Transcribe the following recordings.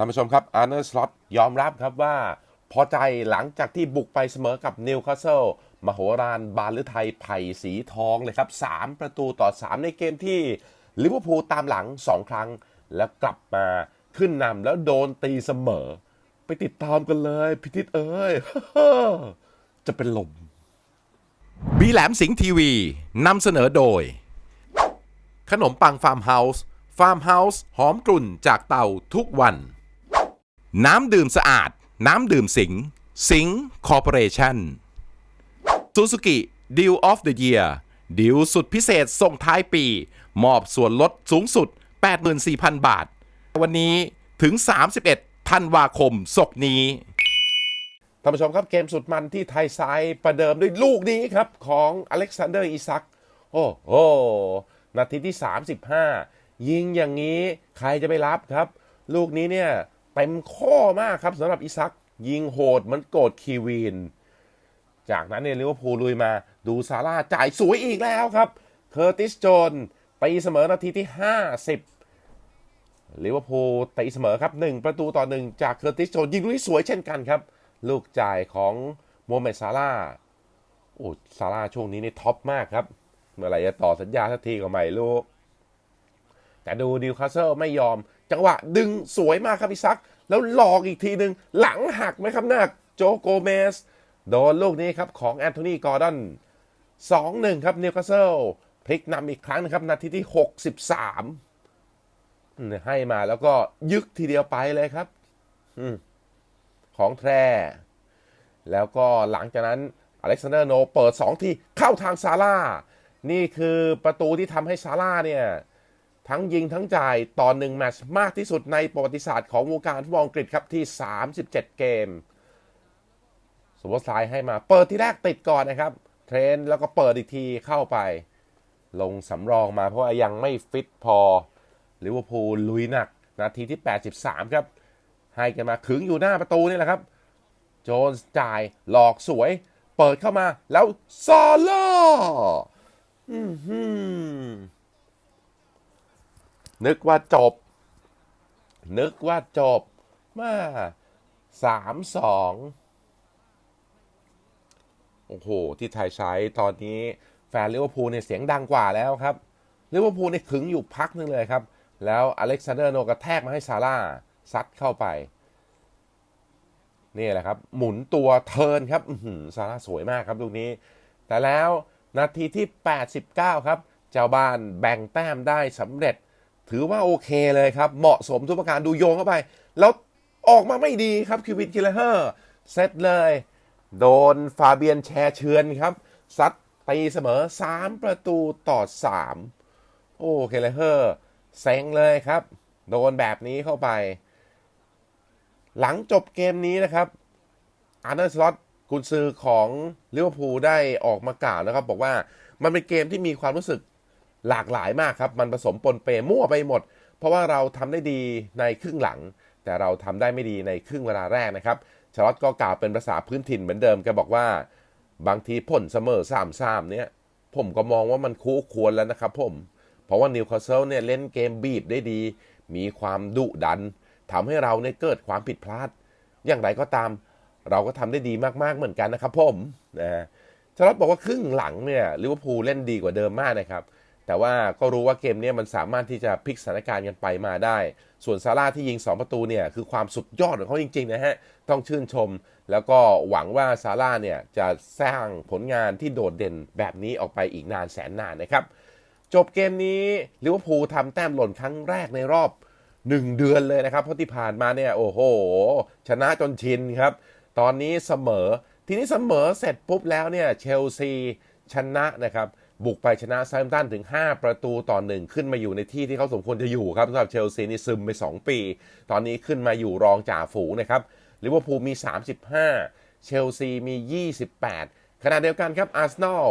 ท่านผู้ชมครับอาร์เนอร์สล็อตยอมรับครับว่า พอใจหลังจากที่บุกไปเสมอกับนิวคาสเซิลมโหฬารบาลือไทยไผ่สีทองเลยครับ 3 ประตูต่อ 3 ในเกมที่ลิเวอร์พูลตามหลัง 2 ครั้ง แล้วกลับมาขึ้นนำแล้วโดนตีเสมอ ไปติดตามกันเลยพิทิตเอ้ยจะเป็นลม บีแหลมสิงห์ทีวีนำเสนอโดย ขนมปังฟาร์มเฮาส์ฟาร์มเฮาส์หอมกลุ่นจากเตาทุกวัน น้ำดื่มสะอาด น้ำดื่มสิงห์สิงห์คอร์ปอเรชั่นซูซูกิดิวออฟเดอะเยียร์ดิวสุดพิเศษส่งท้ายปี มอบส่วนลดสูงสุด 84,000 บาท วันนี้ถึง 31ธันวาคมศกนี้ท่านผู้ชมครับเกมสุดมันที่ไทยซ้ายประเดิมด้วยลูกนี้ครับ ของอเล็กซานเดอร์อิซัก โอ้โห นาทีที่ 35 ยิงอย่างนี้ใครจะไปรับครับ ลูกนี้เนี่ย เต็มข้อมากครับสำหรับอิซักยิงโหดเหมันโกดคีวีน จากนั้นเนี่ยลิเวอร์พูลลุยมาดูซาร่าจ่ายสวยอีกแล้วครับ เคอร์ติสโจนตีเสมอนาทีที่ 50ลิเวอร์พูลตีเสมอครับ 1 ประตูต่อ 1 จากเคอร์ติสโจนยิงลูกนี้สวยเช่นกันครับ ลูกจ่ายของโมเมดซาร่าโอ้ซาร่าช่วงนี้นี่ท็อปมากครับ เมื่อไหร่จะต่อสัญญาสักทีก็ไม่รู้แต่ดูดิวคาสเซิลไม่ยอม จังหวะดึงสวยมากครับพี่ซัก แล้วหลอกอีกทีหนึ่งหลังหักไหมครับหน้าโจโกเมส โดนลูกนี้ครับ ของแอนโทนีกอร์ดอน2-1 ครับนิวคาสเซิลพลิกนำอีกครั้งนะครับ นาทีที่ 63อืมให้มาแล้วก็ยึกทีเดียวไปเลยครับอของแทรแล้วก็หลังจากนั้นอเล็กซานเดอร์โนเปิด 2 ทีเข้าทางซาร่า นี่คือประตูที่ทำให้ซาร่าเนี่ย ทั้งยิงทั้งจ่ายต่อหนึ่งแมตช์มากที่สุดในประวัติศาสตร์ของวงการฟุตบอลอังกฤษครับที่ 37 เกมสมมติสายให้มา เปิดที่แรกติดก่อนนะครับ เทรนแล้วก็เปิดอีกทีเข้าไป ลงสำรองมาเพราะว่ายังไม่ฟิตพอลิเวอร์พูลลุยหนัก นาทีที่ 83 ครับ ให้กันมาขึงอยู่หน้าประตูนี่แหละครับ โจนส์จ่ายหลอกสวย เปิดเข้ามาแล้วซาร่าอื้อหือ นึกว่าจบ นึกว่าจบ มาสามสองโอ้โห ที่ไทยใช้ตอนนี้แฟนลิเวอร์พูลเนี่ยเสียงดังกว่าแล้วครับลิเวอร์พูลเนี่ยขึงอยู่พักนึงเลยครับ แล้วอเล็กซานเดอร์โนกระแทกมาให้ซาร่าซัดเข้าไป นี่แหละครับ หมุนตัวเทินครับซาร่าสวยมากครับลูกนี้ แต่แล้วนาทีที่ 89 ครับ เจ้าบ้านแบ่งแต้มได้สำเร็จ ถือว่าโอเคเลยครับ เหมาะสมทุกประการดูโยงเข้าไป แล้วออกมาไม่ดีครับคิวินกิลเลอร์เซตเลย โดนฟาเบียนแชร์เชือนครับซัดตีเสมอ 3 ประตูต่อ 3 โอ้เคเลเฮอร์เซ็งเลยครับ โดนแบบนี้เข้าไป หลังจบเกมนี้นะครับอาร์เนอร์สล็อตกุนซือของลิเวอร์พูลได้ออกมากล่าวนะครับ บอกว่ามันเป็นเกมที่มีความรู้สึก หลากหลายมากครับ มันผสมปนเปมั่วไปหมด เพราะว่าเราทำได้ดีในครึ่งหลัง แต่เราทำได้ไม่ดีในครึ่งเวลาแรกนะครับชาร์ลอตก็กล่าวเป็นภาษาพื้นถิ่นเหมือนเดิมแกบอกว่า บางทีผลเสมอสามสามเนี่ยผมก็มองว่ามันคู่ควรแล้วนะครับผม เพราะว่านิวคาสเซิลเนี่ยเล่นเกมบีบได้ดี มีความดุดันทำให้เราเนี่ยเกิดความผิดพลาด อย่างไรก็ตามเราก็ทำได้ดีมากๆเหมือนกันนะครับผมนะชาร์ลอตบอกว่าครึ่งหลังเนี่ยลิเวอร์พูลเล่นดีกว่าเดิมมากนะครับ แต่ว่าก็รู้ว่าเกมนี้มันสามารถที่จะพลิกสถานการณ์กันไปมาได้ ส่วนซาร่าที่ยิง 2 ประตูเนี่ยคือความสุดยอดของเขาจริงๆนะฮะ ต้องชื่นชม แล้วก็หวังว่าซาร่าเนี่ยจะสร้างผลงานที่โดดเด่นแบบนี้ออกไปอีกนานแสนนานนะครับ จบเกมนี้ลิเวอร์พูลทำแต้มหล่นครั้งแรกในรอบ 1 เดือนเลยนะครับ เพราะที่ผ่านมาเนี่ยโอ้โห ชนะจนชินครับ ตอนนี้เสมอ ทีนี้เสมอเสร็จปุ๊บแล้วเนี่ยเชลซีชนะนะครับ บุกไปชนะไซมตันถึง 5 ประตูต่อหนึ่งขึ้นมาอยู่ในที่ที่เขาสมควรจะอยู่ครับสำหรับเชลซีนี่ซึมไป 2 ปี ตอนนี้ขึ้นมาอยู่รองจ่าฝูงนะครับลิเวอร์พูลมี 35 เชลซีมี 28 ขณะเดียวกันครับอาร์เซนอล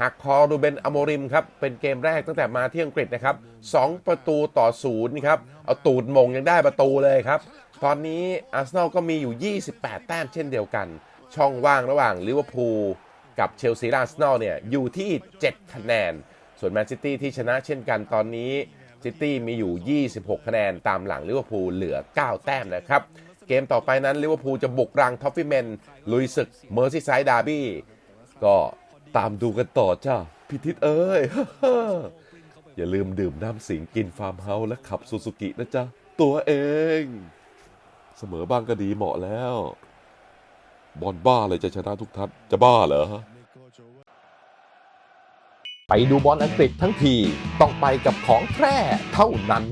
หักคอรูเบนอโมริมครับ เป็นเกมแรกตั้งแต่มาที่อังกฤษนะครับ2ประตูต่อศูนย์ครับ เอาตูดมงยังได้ประตูเลยครับ ตอนนี้อาร์เซนอลก็มีอยู่ 28 แต้มเช่นเดียวกัน ช่องว่างระหว่างลิเวอร์พูล กับเชลซีอาร์เซนอลเนี่ยอยู่ที่ 7 คะแนน ส่วนแมนซิตี้ที่ชนะเช่นกันตอนนี้ซิตี้มีอยู่ 26 คะแนนตามหลังลิเวอร์พูลเหลือ 9 แต้มนะครับ เกมต่อไปนั้นลิเวอร์พูลจะบุกรังท็อฟฟี่แมนลุยศึกเมอร์ซิไซด์ดาร์บี้ก็ตามดูกันต่อจ้าพิทิตเอ้ย อย่าลืมดื่มน้ำสิงกินฟาร์มเฮาส์และขับซูซูกินะจ๊ะ ตัวเอง เสมอบ้างก็ดีเหมาะแล้ว บอลบ้าเลยจะชนะทุกทัศจะบ้าเหรอไปดูบอลอังกฤษทั้งทีต้องไปกับของแท้เท่านั้น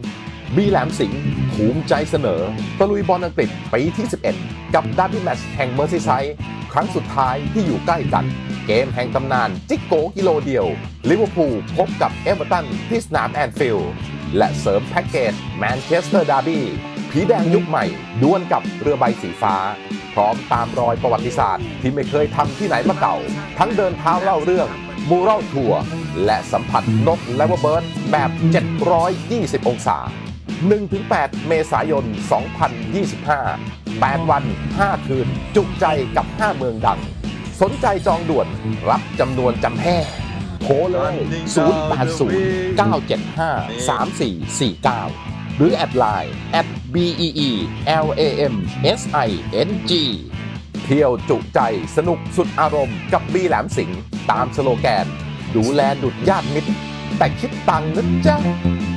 บีแหลมสิงห์ภูมิใจเสนอตะลุยบอลอังกฤษปีที่ 11 กับดาร์บี้แมตช์แห่งเมอร์ซีไซด์ครั้งสุดท้ายที่อยู่ใกล้กัน เกมแห่งตำนานจิกโกกิโลเดียวลิเวอร์พูลพบกับเอเวอร์ตันที่สนามแอนฟิลด์และเสริมแพ็กเกจแมนเชสเตอร์ดาร์บี้ผีแดงยุคใหม่ดวลกับเรือใบสีฟ้า พร้อมตามรอยประวัติศาสตร์ ที่ไม่เคยทำที่ไหนมาเก่า ทั้งเดินเท้าเล่าเรื่องมูรัลทัวร์และสัมผัสนกและว่าเบิร์ดแบบ 720 องศา 1-8 เมษายน 2025 8 วัน 5 คืน จุใจกับ 5 เมืองดัง สนใจจองด่วนรับจำนวนจำแห่โทรเลย 080 975 3449 หรือแอดไลน์ at bee lam sing เที่ยวจุใจสนุกสุดอารมณ์กับบีแหลมสิงตามสโลแกน ดูแลดุดญาติมิตร แต่คิดตังค์นะจ๊ะ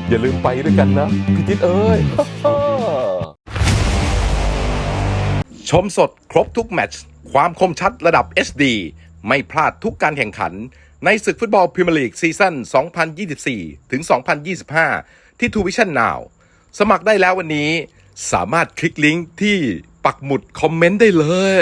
อย่าลืมไปด้วยกันนะพี่ทิศเอ้ย ชมสดครบทุกแมตช์ความคมชัดระดับ HD ไม่พลาดทุกการแข่งขัน ในศึกฟุตบอลพรีเมียร์ลีกซีซั่น 2024 ถึง 2025 ที่ทูวิชั่น Now สมัครได้แล้ววันนี้ สามารถคลิกลิงก์ที่ปักหมุดคอมเมนต์ได้เลย